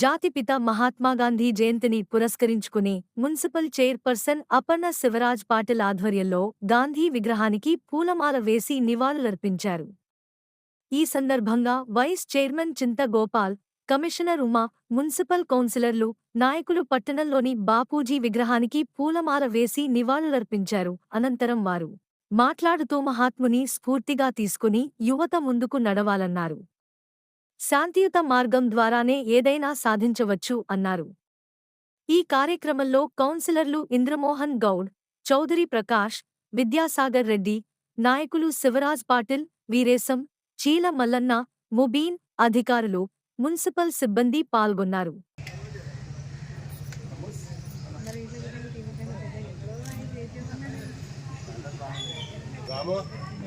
జాతిపిత మహాత్మాగాంధీ జయంతిని పురస్కరించుకుని మున్సిపల్ చైర్పర్సన్ అపర్ణ శివరాజ్ పాటిల్ ఆధ్వర్యంలో గాంధీ విగ్రహానికి పూలమాల వేసి నివాళులర్పించారు. ఈ సందర్భంగా vice chairman Chintagopal commissioner Uma municipal కౌన్సిలర్లు నాయకులు పట్టణంలోని బాపూజీ విగ్రహానికి పూలమాల వేసి నివాళులర్పించారు. అనంతరం వారు మాట్లాడుతూ మహాత్ముని స్ఫూర్తిగా తీసుకుని యువత ముందుకు నడవాలన్నారు. శాంతియుత మార్గం ద్వారానే ఏదైనా సాధించవచ్చు అన్నారు. ఈ కార్యక్రమంలో కౌన్సిలర్లు ఇంద్రమోహన్ గౌడ్ చౌదరి ప్రకాష్ విద్యాసాగర్ రెడ్డి నాయకులు శివరాజ్ పాటిల్ వీరేశం చీల మల్లన్న ముబీన్ అధికారులు మున్సిపల్ సిబ్బంది పాల్గొన్నారు. రాము?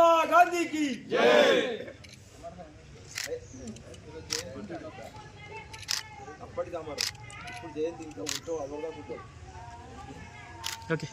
મહાત્મા ગાંધી કી જય అప్పటికి అమ్మారు ఇప్పుడు జయంతి ఇంకా ఉంటావు అవగా ఓకే